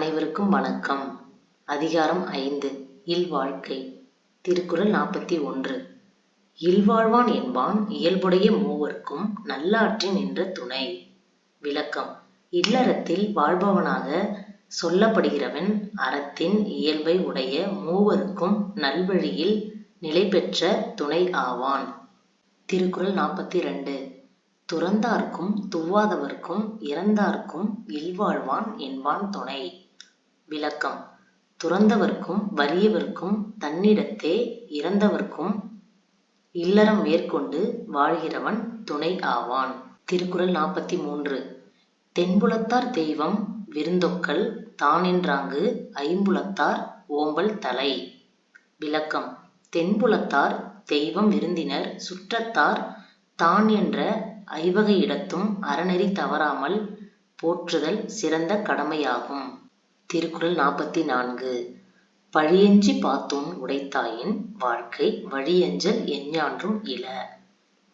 அனைவருக்கும் வணக்கம். அதிகாரம் ஐந்து. இல்வாழ்க்கை. திருக்குறள் நாற்பத்தி ஒன்று. இல்வாழ்வான் என்பான் இயல்புடைய மூவர்க்கும் நல்லாற்றின் நின்ற துணை. விளக்கம். இல்லறத்தில் வாழ்பவனாக சொல்லப்படுகிறவன் அறத்தின் இயல்பை உடைய மூவருக்கும் நல்வழியில் நிலை பெற்ற துணை ஆவான். திருக்குறள் நாற்பத்தி ரெண்டு. துறந்தார்க்கும் துவாதவர்க்கும் இறந்தார்க்கும் இல்வாழ்வான் என்பான் துணை. விளக்கம். துறந்தவர்க்கும் வறியவர்க்கும் தன்னிடத்தே இறந்தவர்க்கும் இல்லறம் மேற்கொண்டு வாழ்கிறவன் துணை ஆவான். திருக்குறள் நாற்பத்தி மூன்று தென்புலத்தார் தெய்வம் விருந்தொக்கல் தானென்றாங்கு ஐம்புலத்தார் ஓம்பல் தலை. விளக்கம். தென்புலத்தார் தெய்வம் விருந்தினர் சுற்றத்தார் தான் என்ற ஐவகை இடத்தும் அறநெறி தவறாமல் போற்றுதல் சிறந்த கடமையாகும். திருக்குறள் நாற்பத்தி நான்கு. பழியஞ்சி பார்த்தோன் உடைத்தாயின் வாழ்க்கை வழியஞ்சல் எஞ்ஞான்றும் இல.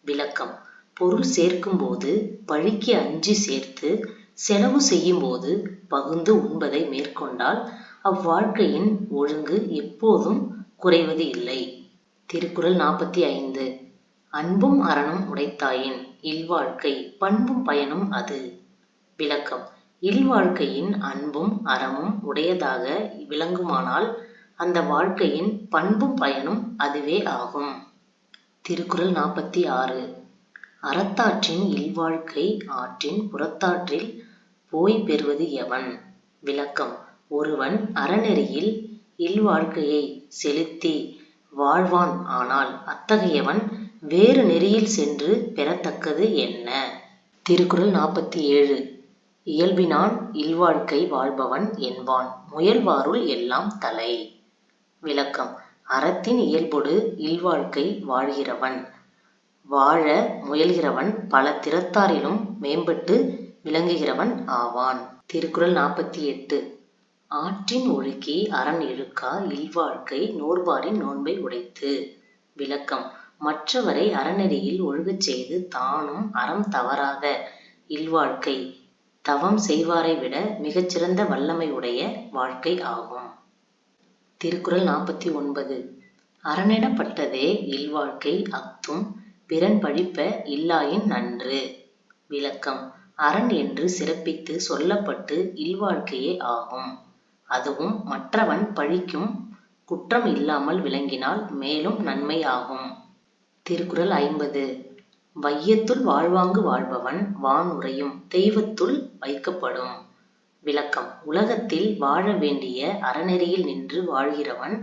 விளக்கம். பொருள் சேர்க்கும்போது பழிக்கு அஞ்சி சேர்த்து செலவு செய்யும்போது பகுந்து உண்பதை மேற்கொண்டால் அவ்வாழ்க்கையின் ஒழுங்கு எப்போதும் குறைவது இல்லை. திருக்குறள் நாற்பத்தி ஐந்து. அன்பும் அறனும் உடைத்தாயின் இல்வாழ்க்கை பண்பும் பயனும் அது. விளக்கம். இல்வாழ்க்கையின் அன்பும் அறமும் உடையதாக விளங்குமானால் அந்த வாழ்க்கையின் பண்பும் பயனும் அதுவே ஆகும். திருக்குறள் நாற்பத்தி ஆறு. அறத்தாற்றின் இல்வாழ்க்கை ஆற்றின் புறத்தாற்றில் போய் பெறுவது எவன்? விளக்கம். ஒருவன் அறநெறியில் இல்வாழ்க்கையை செலுத்தி வாழ்வான் ஆனால் அத்தகையவன் வேறு நெறியில் சென்று பெறத்தக்கது என்ன? திருக்குறள் நாற்பத்தி ஏழு. இயல்பினான் இல்வாழ்க்கை வாழ்பவன் என்பான். முயல்வாருள் எல்லாம் தலை. விளக்கம். அறத்தின் இயல்பொடு இல்வாழ்க்கை வாழ்கிறவன். வாழ முயல்கிறவன் பல திறத்தாரிலும் மேம்பட்டு விளங்குகிறவன் ஆவான். திருக்குறள் நாற்பத்தி எட்டு. ஆற்றின் ஒழுக்கி அரண் இழுக்கா இல்வாழ்க்கை நோர்பாரின் நோன்பை உடைத்து. விளக்கம். மற்றவரை அறநெறியில் ஒழுகச் செய்து தானும் அறம் தவறாத இல்வாழ்க்கை. தவம் செய்வாரை விட மிகச்சிறந்த வல்லமை உடைய வாழ்க்கை ஆகும். திருக்குறள் நாற்பத்தி ஒன்பது. அரணிடப்பட்டதே இல்வாழ்க்கை அத்தும் பிறன் பழிப்ப இல்லாயின் நன்று. விளக்கம். அரண் என்று சிறப்பித்து சொல்லப்பட்டு இல்வாழ்க்கையே ஆகும். அதுவும் மற்றவன் பழிக்கும் குற்றம் இல்லாமல் விளங்கினால் மேலும் நன்மை ஆகும் திருக்குறள் ஐம்பது. வையத்துள் வாழ்வாங்கு வாழ்பவன் வான் தெய்வத்துள் வைக்கப்படும். விளக்கம். உலகத்தில் வாழ வேண்டிய அறநெறியில் நின்று வாழ்கிறவன்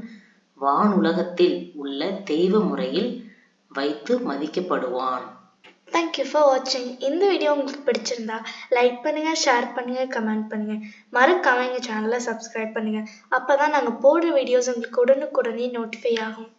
வானுலகத்தில் உள்ள தெய்வ முறையில் வைத்து மதிக்கப்படுவான். தேங்க்யூ ஃபார் வாட்சிங் இந்த வீடியோ உங்களுக்கு பிடிச்சிருந்தா லைக் பண்ணுங்கள் ஷேர் பண்ணுங்கள் கமெண்ட் பண்ணுங்கள் மறக்காம எங்கள் சேனலை சப்ஸ்கிரைப் பண்ணுங்கள் அப்போ தான் நாங்கள் போடுற வீடியோஸ் உங்களுக்கு உடனுக்குடனே நோட்டிஃபை ஆகும்.